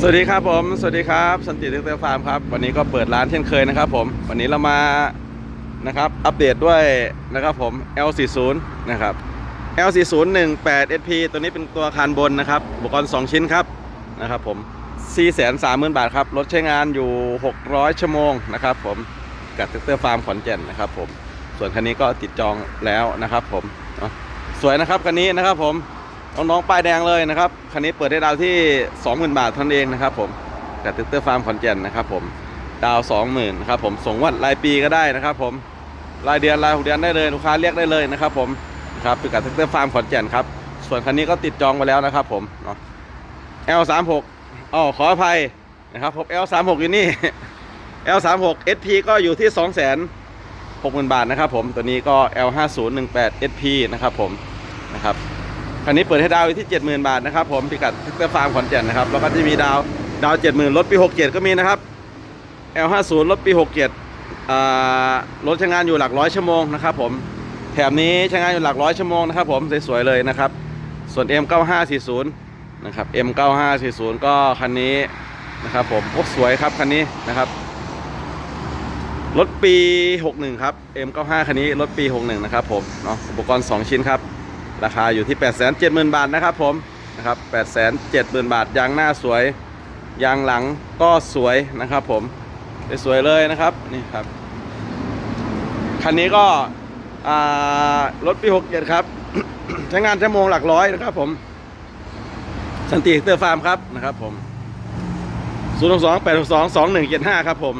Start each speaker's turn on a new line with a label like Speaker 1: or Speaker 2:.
Speaker 1: สวัสดีครับผม สวัสดีครับสันติเทคเตอร์ฟาร์มครับ วันนี้ก็เปิดร้านเช่นเคยนะครับผม วันนี้เรามานะครับอัปเดตด้วยนะครับผม L40 นะครับ L40 18 SP ตัวนี้เป็นตัวคานบนนะครับ อุปกรณ์2ชิ้นครับนะครับผม 430,000 บาทครับรถใช้งานอยู่ 600 ชั่วโมงนะครับผมกับเทคเตอร์ฟาร์มขอนแก่นนะครับผม ส่วนคันนี้ก็ติดจองแล้วนะครับผมสวยนะครับคันนี้นะครับผม น้องๆป้ายแดงเลยนะครับคันนี้เปิดได้ดาวที่ 20,000 บาทท่านั้นเองนะครับผมกับตึกเตอร์ฟาร์มขอนแก่นนะครับผมดาว 20,000นะครับผมส่งวันรายปีก็ได้นะครับผมรายเดือนรายหกเดือนได้เลยลูกค้าเรียกได้เลยนะครับผมนะครับกับตึกเตอร์ฟาร์มขอนแก่นครับส่วนคันนี้ก็ติดจองไปแล้วนะครับผมเนาะ L36 อ๋อขออภัยนะครับผม L36 อยู่นี่ L36 SP ก็อยู่ที่ 2 60,000 บาทนะครับผมตัวนี้ก็ L5018 SP นะครับผมนะครับ คันนี้เปิดให้ดาวที่ 70,000 บาทนะครับผมพิกัดทิกเตอร์ฟาร์มขอนแก่นนะครับแล้วก็จะมีดาวดาว 70,000รถปี 67 ก็มีนะครับ L50 รถปี 67รถใช้งานอยู่หลักร้อยชั่วโมงนะครับผมแถบนี้ใช้งานอยู่หลักร้อยชั่วโมงนะครับผมสวยๆเลยนะครับ ส่วน M9540 นะครับ M9540 ก็คันนี้นะครับผมโอ้สวยครับคันนี้นะครับรถปี 61 ครับ M95 คันนี้รถปี 61 นะครับผมเนาะอุปกรณ์ 2 ชิ้นครับ ราคาอยู่ที่ 870,000 บาทนะครับผมนะครับ870,000 บาท ยางหน้าสวย ยางหลังก็สวยนะครับผมสวยเลยนะครับนี่ครับ คันนี้ก็อ่ารถปี67ครับ ใช้งานชั่วโมงหลักร้อยนะครับผม สันติเตอร์ฟาร์มครับนะครับผม 0 2 2 8 2 2 1 7 5 ครับผม